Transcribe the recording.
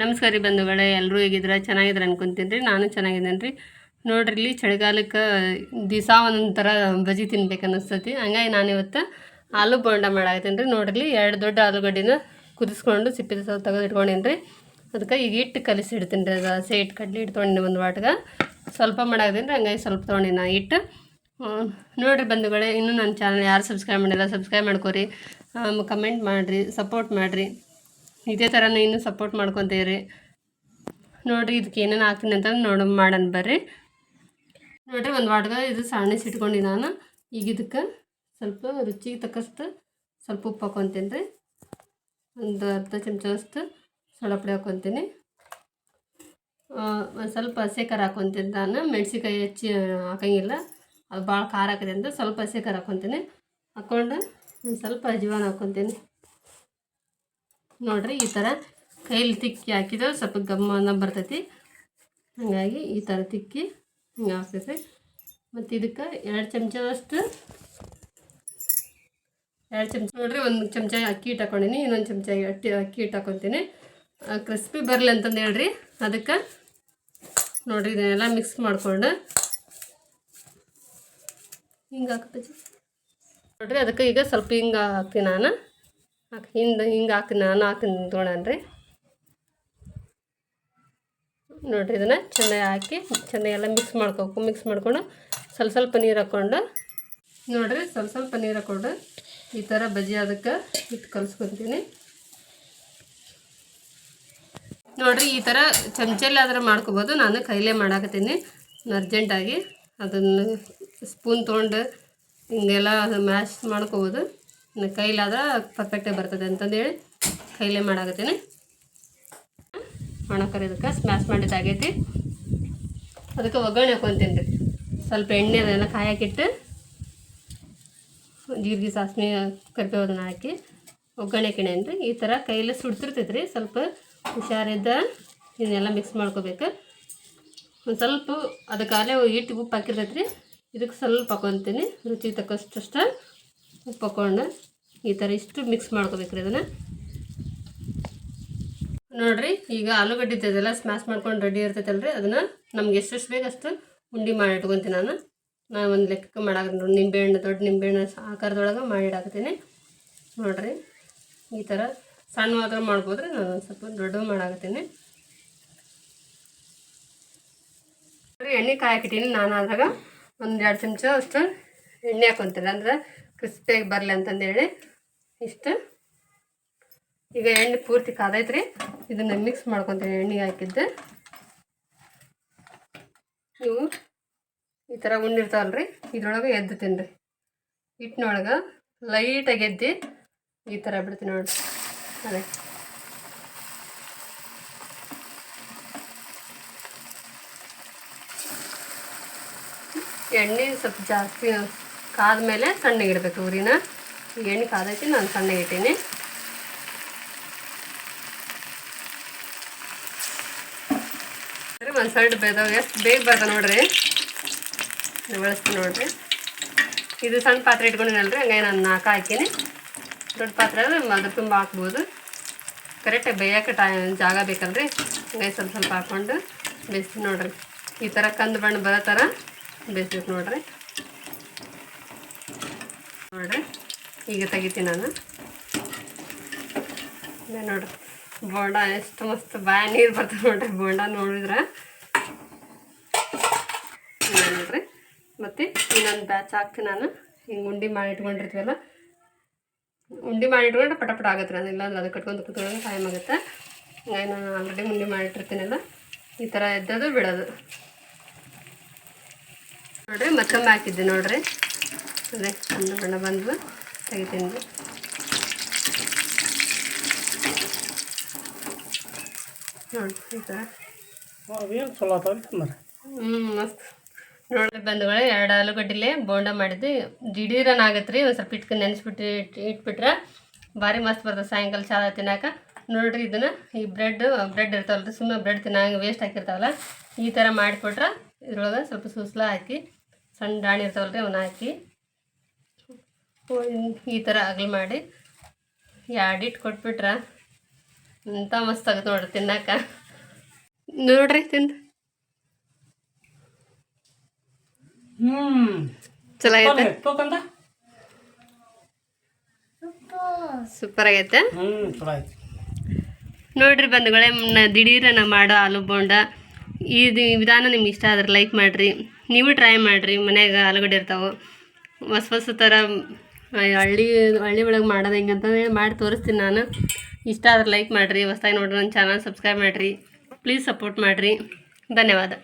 ನಮಸ್ಕಾರ ರೀ ಬಂಧುಗಳೇ ಎಲ್ಲರೂ ಹೇಗಿದ್ರೆ ಚೆನ್ನಾಗಿದ್ರೆ ಅನ್ಕೊಂತೀನಿ ರೀ. ನಾನು ಚೆನ್ನಾಗಿದ್ದೇನೆ ರೀ. ನೋಡ್ರಿ, ಇಲ್ಲಿ ಚಳಿಗಾಲಕ್ಕೆ ದಿವಸ ಒಂದೊಂದು ಥರ ಬಜಿ ತಿನ್ಬೇಕು ಹಂಗಾಗಿ ನಾನು ಇವತ್ತು ಆಲೂ ಬೋಂಡ ಮಾಡಾಕತ್ತೀನಿ ರೀ. ನೋಡ್ರಿ ಎರಡು ದೊಡ್ಡ ಆಲೂಗಡ್ಡಿನ ಕುದಿಸ್ಕೊಂಡು ಸಿಪ್ಪಿ ತೆಗೆದು ಇಟ್ಕೊಂಡೀನಿ ರೀ. ಅದಕ್ಕೆ ಈಗ ಹಿಟ್ಟು ಕಲಿಸಿ ಇಡ್ತೀನಿ ರೀ. ಅದು ಹಸೆ ಹಿಟ್ಟು ಕಡ್ಲಿ ತೊಗೊಂಡಿನಿ ಒಂದು ವಾಟ್ಗೆ. ಸ್ವಲ್ಪ ಮಾಡಾಕ್ತೀನಿ ರೀ. ಹಂಗಾಗಿ ಸ್ವಲ್ಪ ತೊಗೊಂಡಿನಿ ನಾ ಹಿಟ್ಟು. ನೋಡ್ರಿ ಬಂಧುಗಳೇ, ಇನ್ನೂ ನನ್ನ ಚಾನಲ್ ಯಾರು ಸಬ್ಸ್ಕ್ರೈಬ್ ಮಾಡಿಲ್ಲ, ಸಬ್ಸ್ಕ್ರೈಬ್ ಮಾಡ್ಕೊರಿ. ಕಮೆಂಟ್ ಮಾಡಿರಿ, ಸಪೋರ್ಟ್ ಮಾಡಿರಿ. ಇದೇ ಥರನೇ ಇನ್ನೂ ಸಪೋರ್ಟ್ ಮಾಡ್ಕೊತೀರಿ ನೋಡಿರಿ ಇದಕ್ಕೆ ಏನೇನು ಹಾಕ್ತೀನಿ ಅಂತ ನೋಡ, ಮಾಡೋಣ ಬರ್ರಿ. ನೋಡಿರಿ ಒಂದು ವಾಟ್ಗ ಇದು ಸಣ್ಣ ಇಟ್ಕೊಂಡು ನಾನು. ಈಗ ಇದಕ್ಕೆ ಸ್ವಲ್ಪ ರುಚಿಗೆ ತಕ್ಕಷ್ಟು ಸ್ವಲ್ಪ ಉಪ್ಪು ಹಾಕ್ಕೊತೀನಿ ರೀ. ಒಂದು ಅರ್ಧ ಚಮಚದಷ್ಟು ಸೊಳ್ಳೆ ಪುಡಿ ಹಾಕ್ಕೊತೀನಿ ಒಂದು ಸ್ವಲ್ಪ ಹಸಿ ಖಾರ ಹಾಕ್ಕೊತೀನಿ ನಾನು. ಮೆಣಸಿಕಾಯಿ ಹೆಚ್ಚಿ ಹಾಕಂಗಿಲ್ಲ. ಅದು ಭಾಳ ಖಾರ ಹಾಕಿದೆ ಅಂತ ಸ್ವಲ್ಪ ಹಸಿ ಖಾರ ಹಾಕ್ಕೊತೀನಿ ಹಾಕ್ಕೊಂಡು ಒಂದು ಸ್ವಲ್ಪ ಅಜ್ವಾನ ಹಾಕ್ಕೊತೀನಿ ನೋಡ್ರಿ ಈ ಥರ ಕೈಲಿ ತಿಕ್ಕಿ ಹಾಕಿದ್ರೆ ಸ್ವಲ್ಪ ಗಮ್ಮನ ಬರ್ತೈತಿ. ಹಾಗಾಗಿ ಈ ಥರ ತಿಕ್ಕಿ ಹಿಂಗೆ ಹಾಕ್ತೈತಿ. ಮತ್ತು ಇದಕ್ಕೆ ಎರಡು ಚಮಚದಷ್ಟು ಎರಡು ಚಮಚ ನೋಡ್ರಿ ಒಂದು ಚಮಚ ಅಕ್ಕಿ ಹಿಟ್ಟು ಇನ್ನೊಂದು ಚಮಚ ಅಟ್ಟಿ ಅಕ್ಕಿ ಹಿಟ್ಟು ಕ್ರಿಸ್ಪಿ ಬರಲಿ ಅಂತಂದು ಹೇಳ್ರಿ. ಅದಕ್ಕೆ ನೋಡ್ರಿ ಇದನ್ನೆಲ್ಲ ಮಿಕ್ಸ್ ಮಾಡಿಕೊಂಡು ಹಿಂಗೆ ಹಾಕ್ತೈತಿ ನೋಡ್ರಿ ಅದಕ್ಕೆ ಈಗ ಸ್ವಲ್ಪ ಹಿಂಗೆ ಹಾಕ್ತೀನಿ ನಾನು. ಹಾಕಿ, ಹಿಂದೆ, ಹಿಂಗೆ ಹಾಕಿ ನಾನು ಹಾಕಿ ತೊಗೊಳನ್ರಿ ನೋಡಿರಿ ಇದನ್ನು ಚೆನ್ನಾಗಿ ಹಾಕಿ, ಚೆನ್ನಾಗಿ ಎಲ್ಲ ಮಿಕ್ಸ್ ಮಾಡ್ಕೋಬೇಕು ಮಿಕ್ಸ್ ಮಾಡಿಕೊಂಡು ಸ್ವಲ್ಪ ಸ್ವಲ್ಪ ನೀರು ಹಾಕ್ಕೊಂಡು ನೋಡಿರಿ ಸ್ವಲ್ಪ ಸ್ವಲ್ಪ ನೀರು ಹಾಕ್ಕೊಂಡು ಈ ಥರ ಬಜ್ಜಿ ಅದಕ್ಕೆ ಇಟ್ಟು ಕಲಿಸ್ಕೊತೀನಿ. ನೋಡಿರಿ ಈ ಥರ ಚಮಚಲ್ಲಿ ಆದರೆ ಮಾಡ್ಕೋಬೋದು, ನಾನು ಕೈಲೇ ಮಾಡಾಕತ್ತೀನಿ. ಅರ್ಜೆಂಟಾಗಿ ಅದನ್ನು ಸ್ಪೂನ್ ತೊಗೊಂಡು ಹಿಂಗೆಲ್ಲ ಮ್ಯಾಶ್ ಮಾಡ್ಕೋಬೋದು. ಕೈಲಾದ್ರೆ ಪರ್ಫೆಕ್ಟಾಗಿ ಬರ್ತದೆ ಅಂತಂದೇಳಿ ಕೈಲೇ ಮಾಡಾಕತ್ತೀನಿ. ಮಾಡಕ್ಕೆ ಇದಕ್ಕೆ ಸ್ಮ್ಯಾಶ್ ಮಾಡಿದ್ದಾಗೈತಿ ಅದಕ್ಕೆ ಒಗ್ಗರಣೆ ಹಾಕ್ಕೊತೀನಿ ರೀ. ಸ್ವಲ್ಪ ಎಣ್ಣೆ ಅದನ್ನು ಕಾಯಕ್ಕಿಟ್ಟು ಜೀರಿಗೆ ಕರಿಬೇವು ಹಾಕಿ ಒಗ್ಗರಣೆ ಕಿಣೇನಿ ರೀ ಈ ಥರ ಕೈಲಿ ಸುಡ್ತಿರ್ತೈತೆ ರೀ ಸ್ವಲ್ಪ ಹುಷಾರಿದ್ದ ಇದನ್ನೆಲ್ಲ ಮಿಕ್ಸ್ ಮಾಡ್ಕೋಬೇಕು. ಒಂದು ಸ್ವಲ್ಪ ಅದಕ್ಕಾಗಲೇ ಹಿಟ್ಟು ಉಪ್ಪು ಹಾಕಿರ್ತೈತೆ ರೀ ಇದಕ್ಕೆ ಸ್ವಲ್ಪ ಹಾಕೊತೀನಿ ರುಚಿ ತಕ್ಕಷ್ಟು ಉಪ್ಪು ಹಾಕೊಂಡು ಈ ಥರ ಇಷ್ಟು ಮಿಕ್ಸ್ ಮಾಡ್ಕೋಬೇಕ್ರಿ ಅದನ್ನು. ನೋಡಿರಿ, ಈಗ ಆಲೂಗಡ್ಡೆ ಇದೆಲ್ಲ ಸ್ಮ್ಯಾಶ್ ಮಾಡ್ಕೊಂಡು ರೆಡಿ ಇರ್ತೈತಲ್ರಿ, ಅದನ್ನು ನಮ್ಗೆ ಎಷ್ಟೆಷ್ಟು ಬೇಕು ಅಷ್ಟು ಉಂಡೆ ಮಾಡಿ ಇಟ್ಕೊತೀನಿ ನಾನು. ನಾನು ಒಂದು ಲೆಕ್ಕಕ್ಕೆ ಮಾಡಾಕ ನಿಂಬೆಹಣ್ಣು, ದೊಡ್ಡ ನಿಂಬೆಹಣ್ಣು ಆಕಾರದೊಳಗೆ ಮಾಡಿ ಇಡಾಕತ್ತೀನಿ. ನೋಡ್ರಿ, ಈ ಥರ ಸಣ್ಣವಾದ್ರೆ ಮಾಡ್ಬೋದ್ರಿ, ನಾನು ಒಂದು ಸ್ವಲ್ಪ ದೊಡ್ಡ ಮಾಡಾಕತ್ತೀನಿ. ಎಣ್ಣೆ ಕಾಯಕ್ಕಿಟ್ಟೀನಿ ನಾನು ಆದಾಗ ಒಂದು ಎರಡು ಚಮಚ ಅಷ್ಟು ಎಣ್ಣೆ ಹಾಕೊತೀನಿ, ಅಂದ್ರೆ ಕ್ರಿಸ್ಪಿಯಾಗಿ ಬರಲಿ ಅಂತಂದೇಳಿ ಇಷ್ಟು. ಈಗ ಎಣ್ಣೆ ಪೂರ್ತಿ ಕಾದೈತ್ರಿ. ಇದನ್ನು ಮಿಕ್ಸ್ ಮಾಡ್ಕೊತೀನಿ ಎಣ್ಣೆಗೆ ಹಾಕಿದ್ದು. ಇವು ಈ ಥರ ಉಂಡಿರ್ತಾವಲ್ರಿ ಇದ್ರೊಳಗೆ ಎದ್ದು ತಿನ್ರಿ. ಹಿಟ್ಟಿನೊಳಗೆ ಲೈಟಾಗಿ ಎದ್ದು ಈ ಥರ ಬಿಡ್ತೀನಿ ನೋಡಿ ಅದೇ. ಎಣ್ಣೆ ಸ್ವಲ್ಪ ಜಾಸ್ತಿ ಕಾದ ಮೇಲೆ ಸಣ್ಣಗೆ ಇಡಬೇಕು ಉರಿನ. ಎಣ್ಣೆ ಕಾದೈತಿ, ನಾನು ಸಣ್ಣಗೆ ಇಟ್ಟೀನಿ. ಒಂದು ಸೈಡ್ ಬೇದಾವ, ಎಷ್ಟು ಬೇಗ ಬರ್ದ ನೋಡ್ರಿ. ಬಳಸ್ತೀನಿ ನೋಡ್ರಿ. ಇದು ಸಣ್ಣ ಪಾತ್ರೆ ಇಟ್ಕೊಂಡಿನಲ್ರಿ, ಹಂಗಾಗಿ ನಾನು ನಾಲ್ಕು ಹಾಕೀನಿ. ದೊಡ್ಡ ಪಾತ್ರೆ ಆದರೆ ಅದ್ರ ತುಂಬ ಹಾಕ್ಬೋದು. ಕರೆಕ್ಟಾಗಿ ಬೇಯಕ್ಕೆ ಟೈಮ್ ಜಾಗ ಬೇಕಲ್ರಿ. ಹಂಗಾಗಿ ಸ್ವಲ್ಪ ಸ್ವಲ್ಪ ಹಾಕ್ಕೊಂಡು ಬೇಯಿಸ್ತೀನಿ ನೋಡ್ರಿ. ಈ ಥರ ಕಂದು ಬಣ್ಣ ಬರೋ ಥರ ಬೇಯಿಸ್ಬೇಕು ನೋಡ್ರಿ. ನೋಡ್ರಿ ಈಗ ತೆಗಿತೀನಿ ನಾನು. ನೋಡ್ರಿ ಬೋಂಡ ಎಷ್ಟು ಮಸ್ತ್ ಬಾಯ ನೀರು ಬರ್ತದೆ ನೋಡ್ರಿ, ಬೋಂಡ ನೋಡಿದ್ರೆ. ನೋಡ್ರಿ, ಮತ್ತು ಇನ್ನೊಂದು ಬ್ಯಾಚ್ ಹಾಕ್ತೀನಿ ನಾನು. ಹಿಂಗೆ ಉಂಡಿ ಮಾಡಿ ಇಟ್ಕೊಂಡಿರ್ತೀವಲ್ಲ? ಉಂಡಿ ಮಾಡಿ ಇಟ್ಕೊಂಡ್ರೆ ಪಟ ಪಟ ಆಗುತ್ತೆ ನಾನು ಇಲ್ಲಾಂದ್ರೆ ಅದು ಕಟ್ಕೊಂಡು ಕುತ್ಕೊಂಡು ಟೈಮ್ ಆಗುತ್ತೆ. ಹಂಗಾಗಿ ನಾನು ಆಲ್ರೆಡಿ ಉಂಡೆ ಮಾಡಿಟ್ಟಿರ್ತೀನಲ್ಲ ಈ ಥರ ಎದ್ದದು ಬಿಡೋದು. ನೋಡ್ರಿ, ಮತ್ತೊಮ್ಮೆ ಹಾಕಿದ್ದೆ ನೋಡ್ರಿ. ಅದೇ ಒಂದು ಬಣ್ಣ ಬಂದು ತೆಗಿತೀನಿ. ನೋಡಿ ಈ ಥರ ಅವೇನು ಚಲೋ ಹ್ಞೂ ಮಸ್ತ್. ನೋಡಿ ಬಂಧುಗಳೇ ಎರಡು ಆಲೂಗಡ್ಡೆಲೆ ಬೋಂಡ ಮಾಡಿದ್ದು ದಿಢೀರನ್ ಆಗತ್ತೆ ರೀ ಒಂದು ಸ್ವಲ್ಪ ಇಟ್ಕೊಂಡು ನೆನೆಸ್ಬಿಟ್ಟು ಇಟ್ ಇಟ್ಬಿಟ್ರೆ ಭಾರಿ ಮಸ್ತ್ ಬರ್ತದೆ ಸಾಯಂಕಾಲ ಚಾ ತಿನ್ನಾಕ. ನೋಡ್ರಿ ಇದನ್ನು ಈ ಬ್ರೆಡ್ ಬ್ರೆಡ್ ಇರ್ತಾವಲ್ಲ ರೀ ಸುಮ್ಮನೆ ಬ್ರೆಡ್ ತಿನ್ನಾಗ ವೇಸ್ಟ್ ಹಾಕಿರ್ತಾವಲ್ಲ ಈ ಥರ ಮಾಡಿಕೊಟ್ರೆ ಇದ್ರೊಳಗೆ ಸ್ವಲ್ಪ ಸುಸ್ಲ ಹಾಕಿ ಸಣ್ಣ ದಾಣಿ ಇರ್ತಾವಲ್ಲ ರೀ ಅವನ್ನ ಹಾಕಿ. ಈ ಥರ ಆಗಲಿ ಮಾಡಿ. ಎರಡಿಟ್ಟು ಕೊಟ್ಬಿಟ್ರ? ಅಂತ ಮಸ್ತ್ ಆಗತ್ತೆ ನೋಡ್ರಿ ತಿನ್ನಕ. ನೋಡ್ರಿ ತಿಂದು. ಹ್ಮ್. ಚಲೋ ಆಗೈತೆ? ತೋಕಂದ ಸೂಪರ್ ಆಗೈತೆ? ನೋಡ್ರಿ ಬಂಧುಗಳೇ ದಿಢೀರ ನಾ ಮಾಡೋ ಆಲೂ ಬೋಂಡ. ಈ ವಿಧಾನ ನಿಮ್ಗೆ ಇಷ್ಟ ಆದ್ರೆ ಲೈಕ್ ಮಾಡಿರಿ. ನೀವು ಟ್ರೈ ಮಾಡಿರಿ ಮನ್ಯಾಗ ಆಲೂಗಡ್ಡೆ ಇರ್ತಾವೆ. ಹೊಸ ಹೊಸ ಥರ ಹಳ್ಳಿ ಹಳ್ಳಿ ಒಳಗೆ ಮಾಡೋದು ಹೆಂಗಂತ ಮಾಡಿ ತೋರಿಸ್ತೀನಿ ನಾನು. ಇಷ್ಟ ಆದ್ರೆ ಲೈಕ್ ಮಾಡಿರಿ, ಹೊಸ್ದಾಗಿ ನೋಡ್ರಿ ನನ್ನ ಚಾನಲ್ ಸಬ್ಸ್ಕ್ರೈಬ್ ಮಾಡಿರಿ. ಪ್ಲೀಸ್ ಸಪೋರ್ಟ್ ಮಾಡಿರಿ. ಧನ್ಯವಾದ.